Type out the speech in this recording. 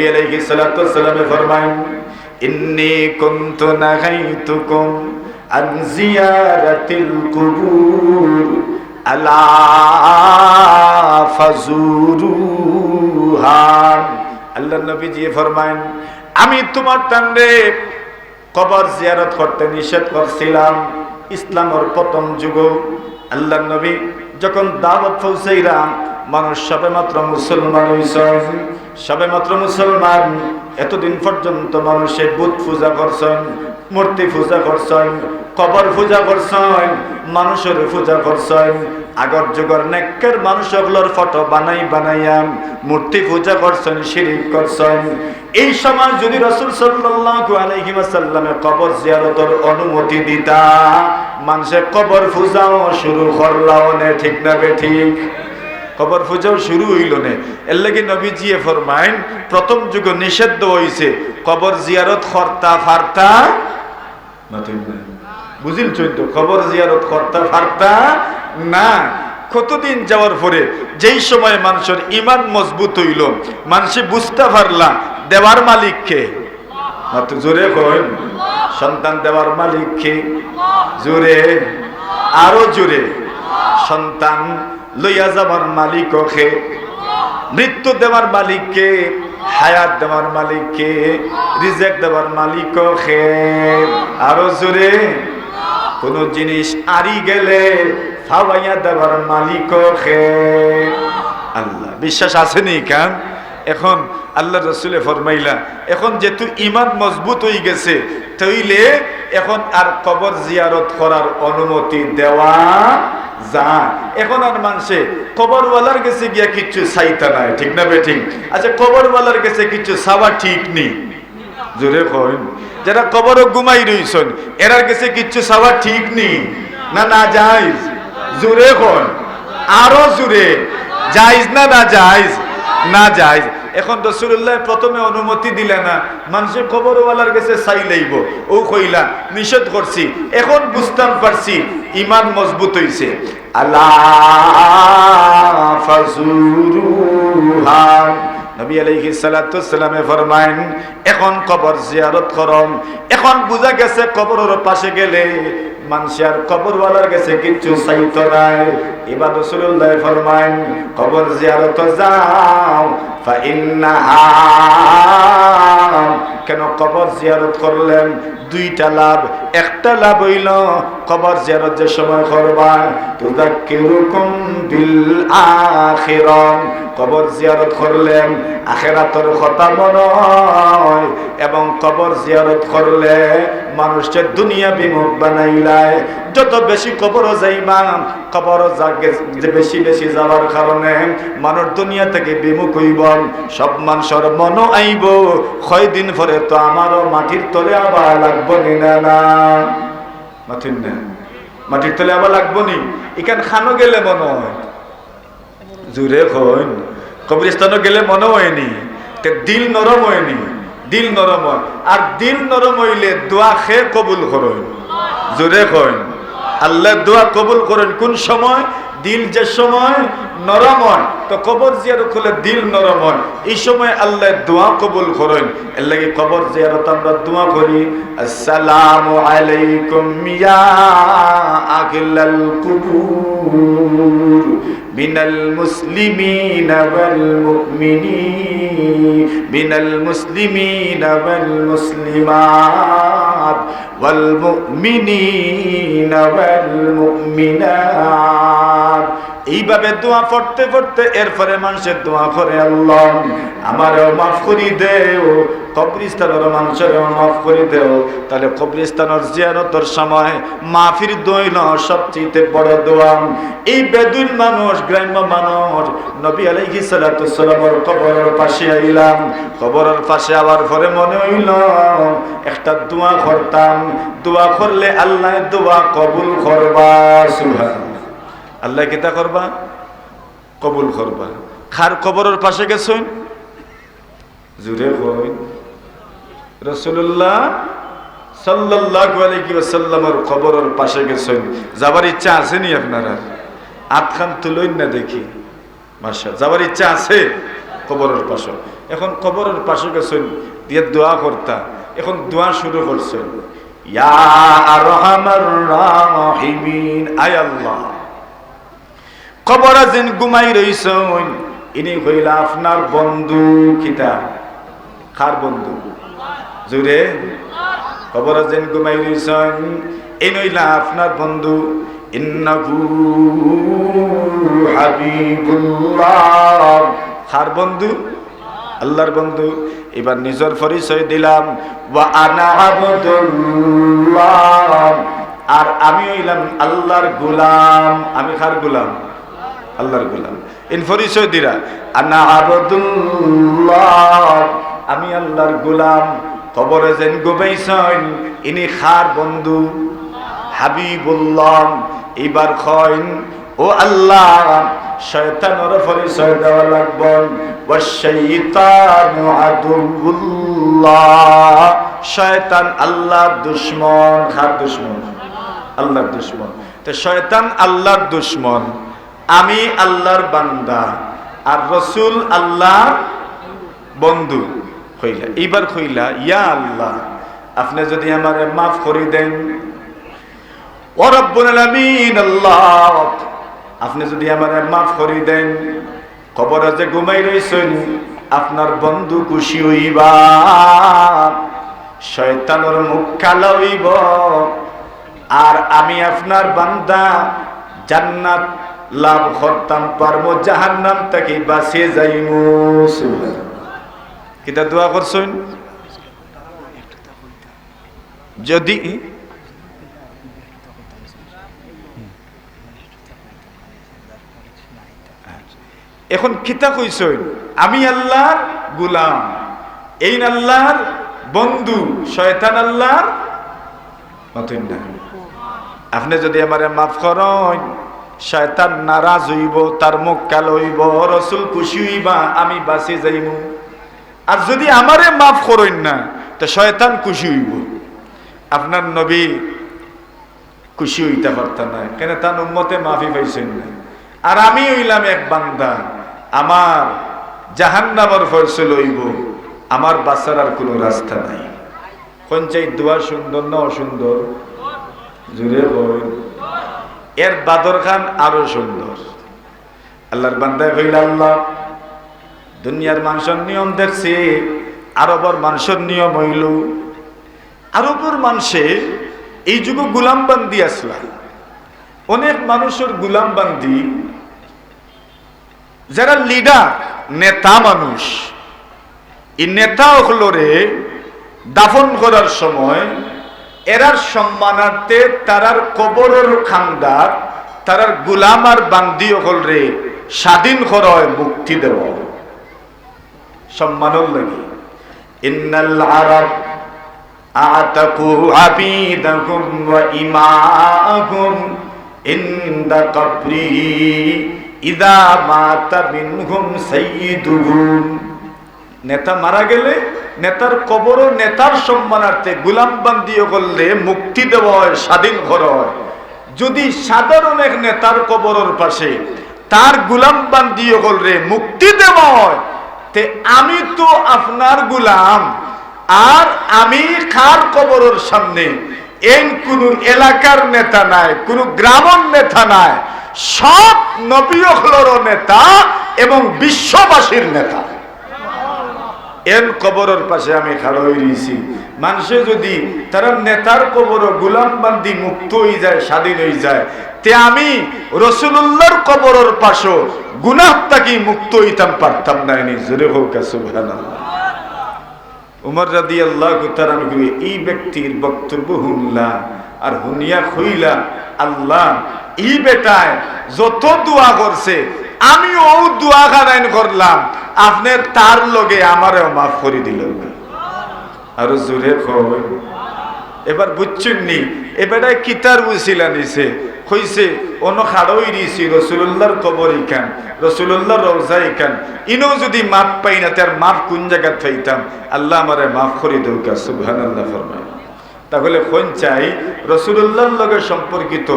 নবী আলাইহিস সালাতু ওয়াসসালামে ফরমায়, ইন্নী কুনতু নাহাইতুকুম আন জিয়ারাতিল কুবুর আলা ফাজুরুহা আল্লাহ নবী জি ফরমায়, আমি তোমার টান্ডে কবর জিয়ারত করতে নিষেধ করছিলাম। ইসলামের প্রথম যুগ আল্লাহ নবী যখন দাওয়াত পৌঁছাইলাম, মানুষ সবে মাত্র মুসলমান হইছেন সবে মাত্র মুসলমান, এতদিন পর্যন্ত মানুষে বুধ পূজা করছেন, মূর্তি পূজা করছেন, কবর পূজা করছেন, মানুষের পূজা করছেন। আগর যুগের নেকের মানুষগুলোর ফটো বানাই বানাইয়াম মূর্তি পূজা করছেন, শিরিক করছেন। এই সময় যদি রসুল সাল্লাল্লাহু আলাইহি কবর জিয়ারতের অনুমতি দিতা মানুষে কবর পূজাও শুরু করলাও নে, ঠিক না বে ঠিক? কবর পূজাও শুরু হইল নে। এর লাগি নবীজিয়ে ফরমাইন, প্রথম যুগ নিষিদ্ধ হইছে কবর জিয়ারত কর্তা ফার্তা বুঝিল চৈত, খবর জিয়ারত কর্তা ফার্তা না। কতদিন যাওয়ার পরে যেই সময় মানুষের ইমান মজবুত হইল, মানুষে বুঝতে পারলা দেওয়ার মালিককে। মাত্র জোরে কইন, সন্তান দেওয়ার মালিককে। জোরে, আরও জোরে, সন্তান লইয়া যাবার মালিক খে মৃত্যু দেওয়ার মালিককে, হায়াত দেওয়ার মালিককে রিজেক্ট দেওয়ার মালিক খে আরও জোরে, কোন জিনিস আরি গেলে ফাওয়াইয়া দেওয়ার মালিক খে আল্লাহ, বিশ্বাস আছে আসেনি কেন? এখন আল্লাহ রসুলে ফরমাইলা, এখন যেহেতু ইমান মজবুত হয়ে গেছে, তৈলে এখন আর কবর জিয়ারত করার অনুমতি দেওয়া যায়। এখন আর মানুষে কবরওয়ালার কাছে গিয়া কিচ্ছু চাইতা নাই ঠিক না বেঠিক? আচ্ছা কবরওয়ালার কাছে কিছু চাওয়া ঠিক নেই জোরে কইন। যারা কবরও ঘুমাই রইছেন, এরার কাছে কিচ্ছু চাওয়া ঠিক নেই না না যাইজ জোরে কন আরও জোরে। যাইজ না না যাইজ না যাইজ এখন রসুল্লাহ প্রথমে অনুমতি দিলে না, মানুষের খবরওয়ালার কাছে চাই লইব। ও কইলা নিষেধ করছি, এখন বুঝতাম পারছি ইমান মজবুত হইছে। আল্লাহ এখন কবর জিয়ারত করম। এখন বুঝা গেছে কবরের পাশে গেলে মানুষের কবরওয়ালার কাছে কিচ্ছু চাইতো নাই। এবার রাসূলুল্লাহ ফরমায়েন, কবর জিয়ারত যাও কেন কবর জিয়ারত করলেন? দুইটা লাভ। একটা লাভ হইল, কবর জিয়ারত যে সময় করবা, তুযাক্কিরুকুম বিল আখিরাম কবর জিয়ারত করলেন, আখেরাতের কথা মনে এবং কবর জিয়ারত করলে মানুষের দুনিয়া বিমুখ বানাইলায় যত বেশি কবর যাইবা কবর যে বেশি বেশি যাওয়ার কারণে মানুষ দুনিয়া থেকে বিমুখ হইব। সব মানুষের মন আইব। ছয় দিন পরে তো আমারও মাটির তলে আবার লাগবো নি? না মাটির না। মাটির তলে আবার লাগবো নি? এখান খানো গেলে মনে হয়। জুড়ে হইন। কবরিস্তানও গেলে মনে হয়নি তে দিল নরম হয়নি দিল নরম হয়। আর দিল নরম হইলে দোয়া খে কবুল করেন জোরে কইন। আল্লাহ দোয়া কবুল করেন কোন সময়? দিল যে সময় নরম হয়, তো কবর জিয়ারত করলে দিল নরম হয়। এই সময় আল্লাহ দোয়া কবুল করেন। এর লাগে কবর জিয়ারত আমরা দোয়া করি, আসসালামু আলাইকুম ইয়া আহলাল কুবুর, মিনাল মুসলিমিন ওয়াল মুমিনিন, মিনাল মুসলিমিন ওয়াল মুসলিমাত, ওয়াল মুমিনিন ওয়াল মুমিনাত। এইভাবে দোয়া পড়তে পড়তে এরপরে মানুষের দোয়া করে আল্লাহ। আমারও মাফ করি দেও কবরিস্তানের মানুষেরও মাফ করে দেও। তাহলে কবরিস্তানের জিয়ারতর সময় মাফির দইল সবচেয়ে বড় দোয়া। এই বেদুল মানুষ, গ্রাম্য মানুষ, নবী আলাইহি সালাতু সালামের কবরের পাশে আইলাম। কবরের পাশে আবার পরে মনে হইল, একটা দোয়া করতাম। দোয়া করলে আল্লাহ দোয়া কবুল করবা সুবহান আল্লাহ কিতা করবা? কবুল করবা। খার কবরের পাশে গেছেন? জুড়ে হই। রসুল্লাহ সাল্লাল্লাহু আলাইহি ওয়াসাল্লামের কবরের পাশে গেছেন। যাবার ইচ্ছা আছে নি আপনারা আতখান তুলইন না দেখি। মাশা যাবার ইচ্ছা আছে কবরের পাশে। এখন কবরের পাশে গেছেন, দিয়ে দোয়া করতা। এখন দোয়া শুরু করছেন। ইয়া আরহামার রাহিমিন, আয় আল্লাহ। কবরা যেন ঘুমাই রইছেন ইনি হইলা আপনার বন্ধু কিতা কার বন্ধু? জুড়ে। কবরা যেন ঘুমাই রইছেন এই নইলা আপনার বন্ধু। ইন্নাহু হাবিবুল্লাহ। কার বন্ধু? আল্লাহর বন্ধু। এবার নিজের পরিচয় দিলাম। আনা আবদুল্লাহ। আর আমি হইলাম আল্লাহর গোলাম। আমি কার গোলাম? আল্লাহর গোলাম। ইন পরিচয় দিরা, আনা আবদুল্লাহ আমি আল্লাহর গোলাম কবরে যেন গোবাইছেন ইনি খার বন্ধু হাবিবুল্লাহ এবার খয়ন ও আল্লাহ শয়তানের পরিচয় দেওয়া লাগবে ওয়াশাইতানু আদুল্লাহ শয়তান আল্লাহর দুশমন খার দুশমন আল্লাহর দুশমন তো শয়তান আল্লাহর দুশমন আমি আল্লাহর বান্দা আর রসুল আল্লাহর বন্ধু। হইলা এইবার হইলা ইয়া আল্লাহ, আপনি যদি আমারে মাফ করে দেন। আল্লাহ, আপনি যদি আমারে মাফ করে দেন। কবরে যে ঘুমাই রইছেন, আপনার বন্ধু খুশি হইবা। শয়তানের মুখ কালো আর আমি আপনার বান্দা জান্নাত লাভ করতাম পারব জাহান্নাম থেকে বাঁচিয়ে যাইমু। কিতা দোয়া করছেন? যদি এখন কিতা কইছই আমি আল্লাহর গুলাম, এই আল্লাহর বন্ধু, শয়তান আল্লাহর মতন না। আপনি যদি আমারে মাফ করেন শয়তান নারাজ হইব, তার মুখ কালো হইব, রসুল খুশি হইবা, আমি বাঁচি যাইব আর যদি আমারে মাফ করেন না, তো শয়তান খুশি হইব। আপনার নবী খুশি হইতে পারতাম না, কেন তার উম্মতে মাফি পাইছেন না। আর আমি হইলাম এক বান্দা, আমার জাহান্নামর ফয়সল হইব, আমার বাচ্চার আর কোনো রাস্তা নাই। পঞ্চায়েত দোয়া সুন্দর না অসুন্দর? জুড়ে বই এর বাদর খান আরও সুন্দর। আল্লাহর বান্দায় হইল আল্লাহ, দুনিয়ার মানুষের নিয়ম দেখছি, আরবর মানুষের নিয়ম হইল, আরবর মানুষে এই যুগে গুলাম বান্দি আসলা। অনেক মানুষের গুলাম বান্দি যারা লিডার নেতা মানুষ, এই নেতা হলরে দাফন করার সময় এরার সম্মানার্থে তারার কবরের খান্দার তারার গুলাম আর বান্দি হল রে, স্বাধীন করয় মুক্তি দেব। সম্মানর লাগে। ইন্নাল আরব আতাকু আবিদাকুম ওয়া ইমাআকুম ইনদা কবরি ইদা মাতা মিনহুম সাইয়্যিদুহুম নেতা মারা গেলে নেতার কবর নেতার সম্মানার্থে গুলাম বান্দিও করলে মুক্তি দেওয়া হয়, স্বাধীন করা হয়। যদি সাধারণ এক নেতার কবরের পাশে তার গুলাম বান্দিও করলে মুক্তি দেওয়া হয়, তে আমি তো আপনার গুলাম, আর আমি খার কবরের সামনে? এই কোন এলাকার নেতা নাই, কোন গ্রামের নেতা নাই, সব নবীর নেতা এবং বিশ্ববাসীর নেতা। এর কবরের পাশে আমি খাড়া হয়ে রয়েছি মানুষে যদি তারা নেতার কবর গুলাম বান্দি মুক্ত হয়ে যায়, স্বাধীন হয়ে যায়, তে আমি রসুল্লাহর কবরের পাশে গুনাহ তাকি মুক্ত হইতাম পারতাম না এনে, জোরে হোক উমর রাদি আল্লাহ করি এই ব্যক্তির বক্তব্য শুনলা আর হুনিয়া খুইলা আল্লাহ, এই বেটায় যত দোয়া করছে আমি ও দোয়া খানাইন করলাম। আপনি তার লগে আমারও মাফ করে দিল। আর জোরে এবার বুঝছেন নি, এবারে কিতার বুঝিলা নিছে। কইছে অন্য খাড়ই দিছি রসুল্লাহর কবর ইখান রসুল্লাহর রওজা ইখান। ইনো যদি মাপ পাই না, তার মাপ কোন জায়গা থাইতাম আল্লাহ আমারে মাফ করে দৌকা, সুবহানাল্লাহ ফরমায়। তাহলে কোন চাই? রসুল্লাহর লগে সম্পর্কিত